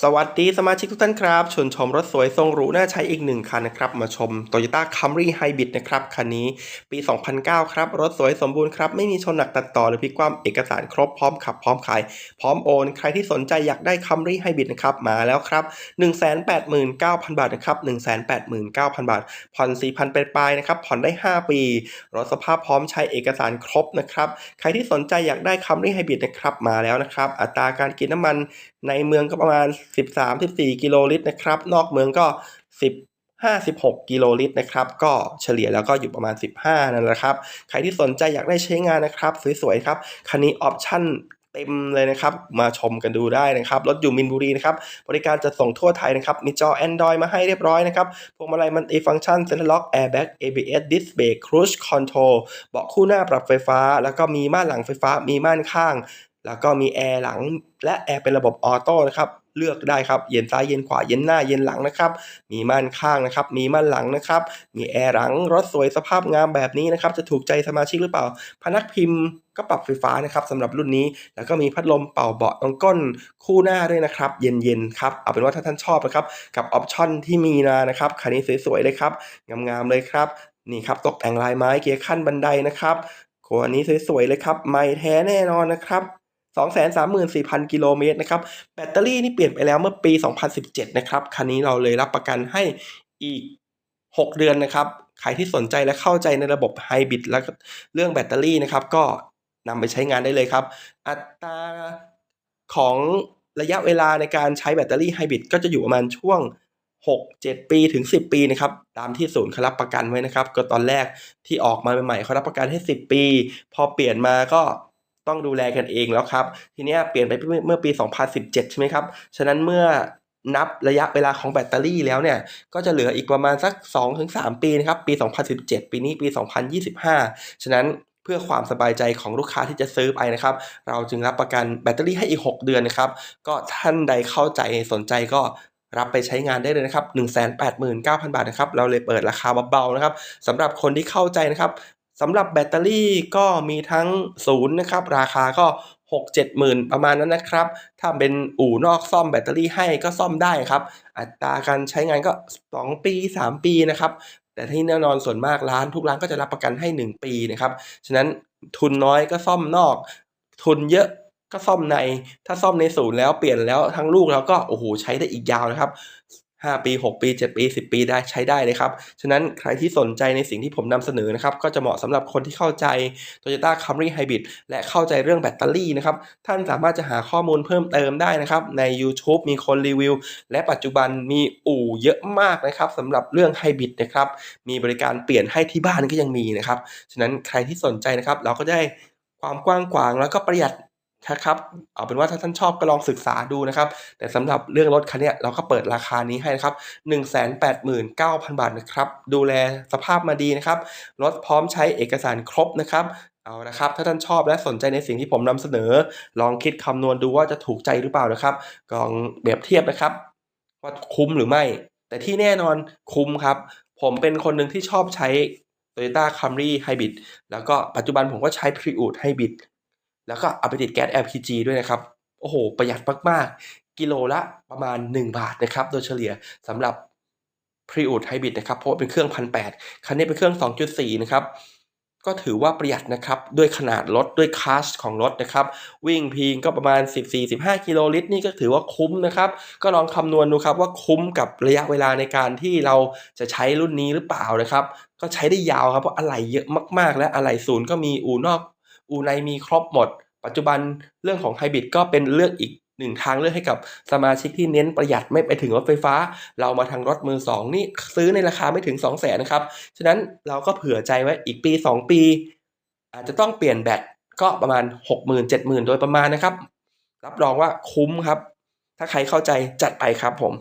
สวัสดีสมาชิกทุกท่านครับชวนชมรถสวยทรงหรูน่าใช้อีกหนึ่งคันนะครับ มาชม Toyota Camry Hybrid นะครับ คันนี้ปี 2009 ครับ รถสวยสมบูรณ์ครับ ไม่มีชนหนักตัดต่อหรือพิกคว่ำเอกสารครบพร้อมขับพร้อมขาย พร้อมโอน ใครที่สนใจอยากได้ Camry Hybrid นะครับ มาแล้วครับ 189,000 บาทนะครับ 189,000 บาท ผ่อน 4,000ปลายนะครับ ผ่อนได้ 5 ปี รถสภาพพร้อมใช้เอกสารครบนะครับ ใครที่สนใจอยากได้ Camry Hybrid นะครับ มาแล้วนะครับ อัตราการกินน้ำมันในเมืองก็ประมาณ13-14 กิโลลิตรนะครับ นอกเมืองก็ 10 56 กิโลลิตรนะครับ ก็เฉลี่ยแล้วก็อยู่ประมาณ 15 นั่นแหละครับ ใครที่สนใจอยากได้ใช้งานนะครับ สวยๆครับ คันนี้ออปชั่นเต็มเลยนะครับ มาชมกันดูได้นะครับ รถอยู่มินบุรีนะครับ บริการจะส่งทั่วไทยนะครับ มีจอ Android มาให้เรียบร้อยนะครับ พวงมาลัยมันติฟังก์ชันเซ็นทรัลล็อกแอร์แบ็ก ABS Disc Brake Cruise Control เบาะคู่หน้าปรับไฟฟ้า แล้วก็มีม่านหลังไฟฟ้า มีม่านข้าง แล้วก็มีแอร์หลังและแอร์เป็นระบบออโต้นะครับเลือกได้ครับเย็นซ้ายเย็นขวาเย็นหน้าเย็นหลังนะครับ มีม่านข้างนะครับ มีม่านหลังนะครับ มีแอร์หลังรถสวยสภาพงามแบบนี้นะครับ จะถูกใจสมาชิกหรือเปล่า พนักพิมพ์ก็ปรับไฟฟ้านะครับสำหรับรุ่นนี้ แล้วก็มีพัดลมเป่าเบาะตรงก้นคู่หน้าด้วยนะครับ เย็นๆครับเอาเป็นว่าถ้าท่านชอบนะครับ กับออปชั่นที่มีนานะครับคันนี้สวยๆเลยครับงามๆเลยครับนี่ครับตกแต่งลายไม้เกียร์ขั้นบันไดนะครับโอันนี้สวยๆเลยครับไม่แท้แน่นอนนะครับ 234,000 กิโลเมตรนะครับ แบตเตอรี่นี่เปลี่ยนไปแล้วเมื่อปี 2017 นะครับ คันนี้เราเลยรับประกันให้อีก 6 เดือนนะครับ ใครที่สนใจและเข้าใจในระบบไฮบริดและเรื่องแบตเตอรี่นะครับ ก็นำไปใช้งานได้เลยครับ อัตราของระยะเวลาในการใช้แบตเตอรี่ไฮบริดก็จะอยู่ประมาณช่วง 6 7 ปีถึง 10 ปีนะครับ ตามที่ศูนย์เขารับประกันไว้นะครับ ก็ตอนแรกที่ออกมาใหม่ๆเขารับประกันให้ 10 ปี พอเปลี่ยนมาก็ ต้องดูแลกันเองแล้วครับ ทีนี้เปลี่ยนไปเมื่อปี 2017 ใช่ไหมครับ ฉะนั้นเมื่อนับระยะเวลาของแบตเตอรี่แล้วเนี่ย ก็จะเหลืออีกประมาณสัก 2-3 ปีนะครับ ปี 2017 ปีนี้ปี 2025 ฉะนั้นเพื่อความสบายใจของลูกค้าที่จะซื้อไปนะครับ เราจึงรับประกันแบตเตอรี่ให้อีก 6 เดือนนะครับ ก็ท่านใดเข้าใจสนใจก็รับไปใช้งานได้เลยนะครับ 189,000 บาทนะครับ เราเลยเปิดราคาเบาๆนะครับสำหรับคนที่เข้าใจนะครับ สำหรับแบตเตอรี่ก็มีทั้งศูนย์นะครับราคาก็ 6 7หมื่นประมาณนั้นนะครับ ถ้าเป็นอู่นอกซ่อมแบตเตอรี่ให้ก็ซ่อมได้ครับ อัตราการใช้งานก็ 2 ปี 3 ปีนะครับแต่ที่แน่นอนส่วนมากร้านทุกร้านก็จะรับประกันให้ 1 ปีนะครับฉะนั้นทุนน้อยก็ซ่อมนอก ทุนเยอะก็ซ่อมใน ถ้าซ่อมในศูนย์แล้วเปลี่ยนแล้วทั้งลูกแล้วก็โอ้โหใช้ได้อีกยาวนะครับ 5 ปี 6 ปี 7 ปี 10 ปีได้ใช้ได้เลยครับ ฉะนั้นใครที่สนใจในสิ่งที่ผมนำเสนอนะครับ ก็จะเหมาะสำหรับคนที่เข้าใจ Toyota Camry Hybrid และเข้าใจเรื่องแบตเตอรี่นะครับ ท่านสามารถจะหาข้อมูลเพิ่มเติมได้นะครับ ใน YouTube มีคนรีวิว และปัจจุบันมีอู่เยอะมากนะครับสำหรับเรื่องไฮบริดนะครับ มีบริการเปลี่ยนให้ที่บ้านก็ยังมีนะครับ ฉะนั้นใครที่สนใจนะครับ เราก็ได้ความกว้างขวางแล้วก็ประหยัด นะครับเอาเป็นว่าถ้าท่านชอบก็ลองศึกษาดูนะครับ แต่สำหรับเรื่องรถคันนี้เราก็เปิดราคานี้ให้นะครับ 189,000 บาทนะครับ ดูแลสภาพมาดีนะครับ รถพร้อมใช้เอกสารครบนะครับเอาละครับ ถ้าท่านชอบและสนใจในสิ่งที่ผมนำเสนอ ลองคิดคำนวณดูว่าจะถูกใจหรือเปล่านะครับลองเปรียบเทียบนะครับ ว่าคุ้มหรือไม่ แต่ที่แน่นอนคุ้มครับ ผมเป็นคนหนึ่งที่ชอบใช้ Toyota Camry Hybrid แล้วก็ปัจจุบันผมก็ใช้ Prius Hybrid แล้วก็เอาไปติดแก๊ส LPG ด้วยนะครับ โอ้โห ประหยัดมากๆ กิโลละประมาณ 1 บาทนะครับ โดยเฉลี่ยสำหรับ Prius Hybrid นะครับ เพราะว่าเป็นเครื่อง 1,800 คันนี้เป็นเครื่อง 2.4 นะครับ ก็ถือว่าประหยัดนะครับ ด้วยขนาดรถ ด้วยคาสของรถนะครับ วิ่งพีงก็ประมาณ 14-15 กิโลลิตร นี่ก็ถือว่าคุ้มนะครับ ก็ลองคำนวณดูครับว่าคุ้มกับระยะเวลาในการที่เราจะใช้รุ่นนี้หรือเปล่านะครับ ก็ใช้ได้ยาวครับ เพราะอะไหล่เยอะมาก ๆ และอะไหล่ศูนย์ก็มีอู่นอก อู่ในมีครบหมด ปัจจุบันเรื่องของไฮบริดก็เป็นเลือกอีกหนึ่งทางเลือกให้กับสมาชิกที่เน้นประหยัดไม่ไปถึงรถไฟฟ้า เรามาทางรถมือสองนี่ซื้อในราคาไม่ถึง 2 0 0 0 0นนะครับ ฉะนั้นเราก็เผื่อใจไว้อีกปี 2 ปี อาจจะต้องเปลี่ยนแบตก็ประมาณ 60,000 70,000 โดยประมาณนะครับ รับรองว่าคุ้มครับ ถ้าใครเข้าใจจัดไปครับผม